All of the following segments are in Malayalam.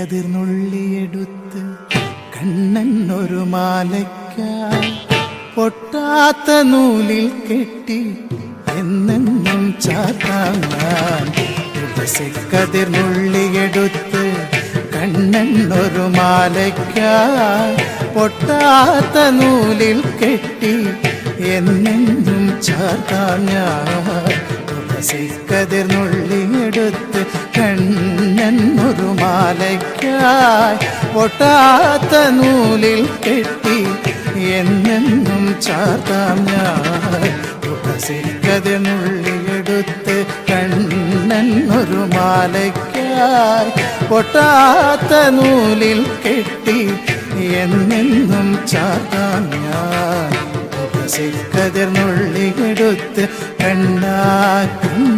തുളസിക്കതിർന്നുള്ളിയെടുത്ത് കണ്ണൻ ഒരു പൊട്ടാത്ത നൂലിൽ കെട്ടി എന്നെന്നും ചാത്താൻ തുളസിക്കതിർന്നുള്ളിയെടുത്ത് കണ്ണൻ ഒരു പൊട്ടാത്ത നൂലിൽ കെട്ടി എന്നെന്നും ചാത്താൻ ഞാൻ. തുളസിക്കതിർന്നുള്ളിയെടുത്ത് കണ്ണൻ ഒരു മാലയ്ക്കായി പൊട്ടാത്ത നൂലിൽ കെട്ടി എന്നെന്നും ചാർത്താം ഞാൻ. തുളസിക്കതിർന്നുള്ളിയെടുത്ത് കണ്ണൻ ഒരു മാലയ്ക്കായി പൊട്ടാത്ത നൂലിൽ കെട്ടി എന്നെന്നും ചാർത്താം ഞാൻ. തുളസിക്കതിർന്നുള്ളിയെടുത്ത് കണ്ണ കണ്ണ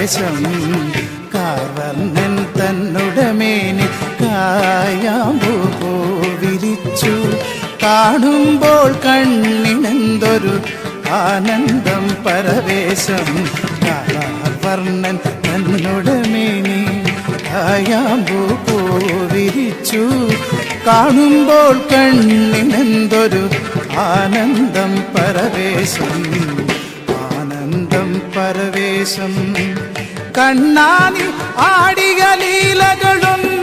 പരവേശം കാർവർണൻ തന്നുടമേനി കായാമ്പൂ പോവിരിച്ചു. കാണുമ്പോൾ കണ്ണിനെന്തൊരു ആനന്ദം പരവേശം കാർവർണൻ തന്നുടമേനി കായാമ്പൂ പോവിരിച്ചു. കാണുമ്പോൾ കണ്ണിനെന്തൊരു ആനന്ദം പരവേശം ആനന്ദം പരവേശം കണ്ണാനി ആടിക ലീലകളുണ്ട്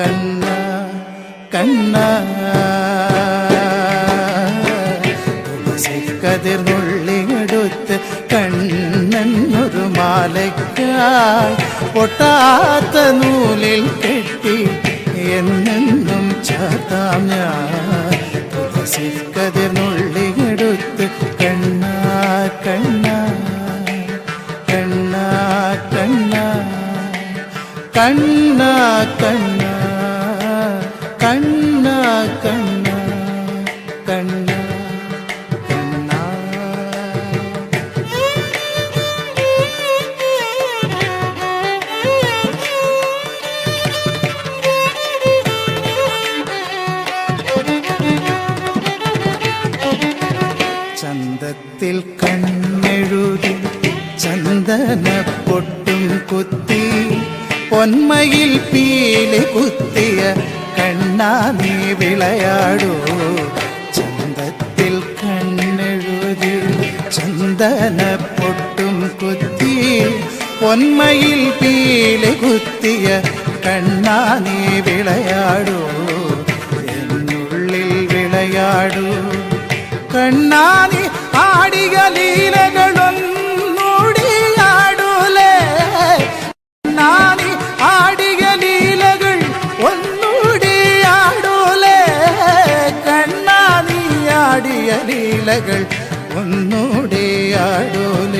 കണ്ണ കണ്ണ. തുളസിക്കതിർന്നുള്ളിയെടുത്ത് കണ്ണൻ കണ്ണെന്നൊരു മാലയ്ക്കായി പൊട്ടാത്ത നൂലിൽ കെട്ടി എന്നെന്നും ചാത്താം ഞാൻ. തുളസിക്കതിർന്നുള്ളിയെടുത്ത് കണ്ണ കണ്ണ കണ്ണ കണ്ണ. കണ്ണ കണ്ണ. கண்ணா கண்ணா கண்ணா கண்ணா. சந்தத்தில் கண்ணெழுதி சந்தன பொட்டும் குத்தி பொன்மையில் பீலை குத்தி கண்ணா நீ விளையாடோ. சந்தத்தில் கண்ணெழுதி சந்தன பொட்டும் குத்தி பொன்மையில் பீலை குத்திய கண்ணா நீ விளையாடோ. என்னுள்ளில் விளையாடு. கண்ணானி ஆடிய லீலகளும் ലീലകൾ ഒന്നോടെ ആടൂലേ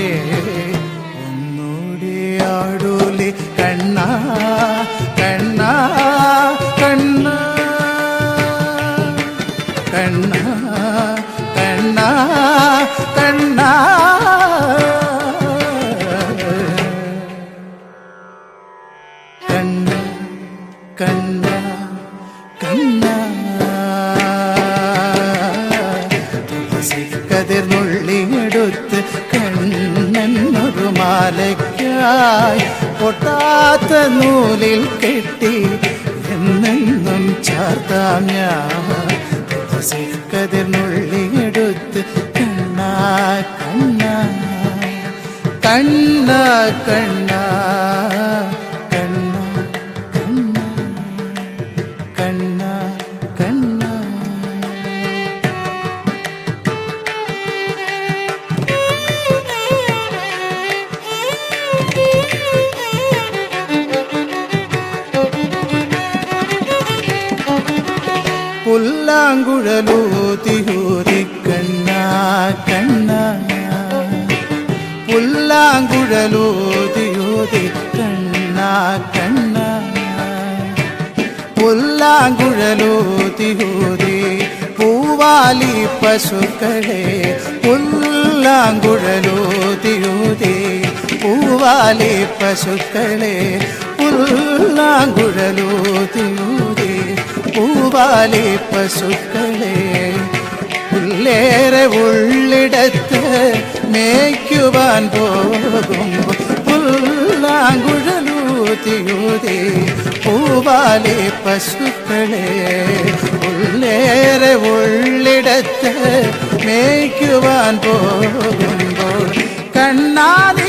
മാലയ്ക്കായി പൊട്ടാത്ത നൂലിൽ കെട്ടി എന്നെന്നും ചാർത്താം ഞാൻ. കണ്ണ കണ്ണ കണ്ണ കണ്ണ. പുല്ലാങ്കുഴലൂതി ഊരി കണ്ണ കണ്ണ പുല്ലാങ്കുഴലൂതി ഊതി കണ്ണ കണ്ണ പുല്ലാങ്കുഴലൂതി ഊതി പൂവാലി പശുക്കളെ പുല്ലാങ്കുഴലൂതി ഊതി പൂവാലി പശുക്കളെ പുല്ലാങ്കുഴലൂ പൂവാലി പശുക്കളെ പുല്ലേറെ ഉള്ളിടത്ത് മേയ്ക്കുവാൻ പോകുമ്പോൾ പുല്ലാങ്കുഴലൂതിയൂതി പൂവാലി പശുക്കളെ ഉള്ളേറെ ഉള്ളിടത്ത് മേയ്ക്കുവാൻ പോകുമ്പോൾ കണ്ണാതി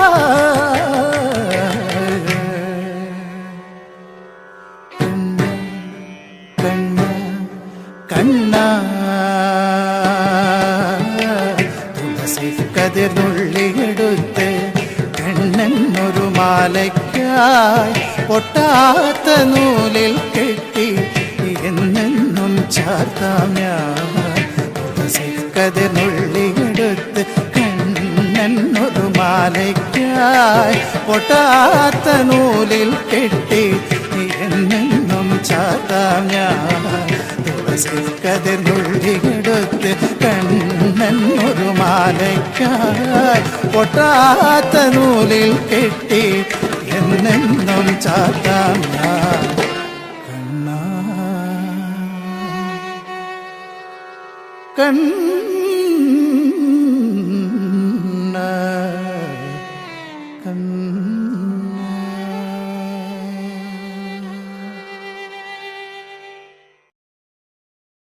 പൊട്ടാത്ത നൂലിൽ കെട്ടി എന്നെന്നും ചാർത്താം കതിർന്നുള്ളിയെടുത്ത് കണ്ണൻ ഒരു മാലയ്ക്കായി പൊട്ടാത്ത നൂലിൽ കെട്ടി എന്നെന്നും ചാത്താം ഞാൻ ഒരു മാലയ്ക്കായി പൊട്ടാത്ത നൂലിൽ കെട്ടി എന്നെന്നും ചാത്താം കണ്ണ കണ്ണാ. കണ്ണ.